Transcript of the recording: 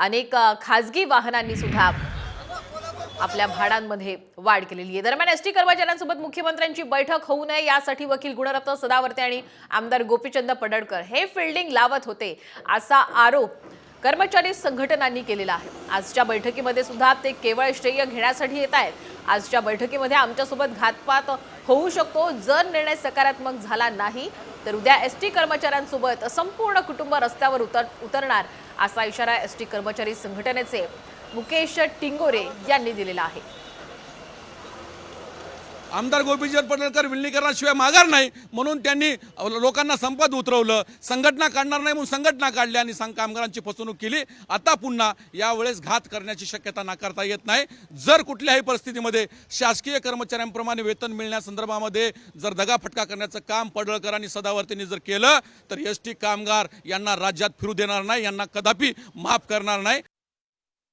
अनेक खाजगी वाहनांनी सुद्धा आपल्या भाडांमध्ये वाढ केलेली आहे. दरम्यान एसटी कर्मचाऱ्यांसोबत मुख्यमंत्र्यांची बैठक होऊ नये यासाठी वकील गुणरत्न सदावर्ते आणि आमदार गोपीचंद पडळकर हे फिल्डिंग लावत होते असा आरोप कर्मचारी संघटनांनी केलेला आहे. आजच्या बैठकीमध्ये सुद्धा ते केवळ श्रेय घेण्यासाठी येत आहेत. आजच्या बैठकीमध्ये आमच्यासोबत घातपात होऊ शकतो जर निर्णय सकारात्मक झाला नाही तर उद्या एस टी कर्मचाऱ्यांसोबत संपूर्ण कुटुंब रस्त्यावर उतर उतरणार असा इशारा एस टी कर्मचारी संघटनेचे मुकेश टिंगोरे यांनी दिलेला आहे. आमदार गोपीचंद पडळकर विलिनीकरणाशिवाय माघार नाही म्हणून त्यांनी लोकांना संपत उतरवलं संघटना काढणार नाही म्हणून संघटना काढल्या आणि संघ कामगारांची फसवणूक केली. आता पुन्हा यावेळेस घात करण्याची शक्यता नाकारता येत नाही. जर कुठल्याही परिस्थितीमध्ये शासकीय कर्मचाऱ्यांप्रमाणे वेतन मिळण्यासंदर्भामध्ये जर दगाफटका करण्याचं काम पडळकर आणि सदावर्तींनी जर केलं तर एस टी कामगार यांना राज्यात फिरू देणार नाही यांना कदापि माफ करणार नाही.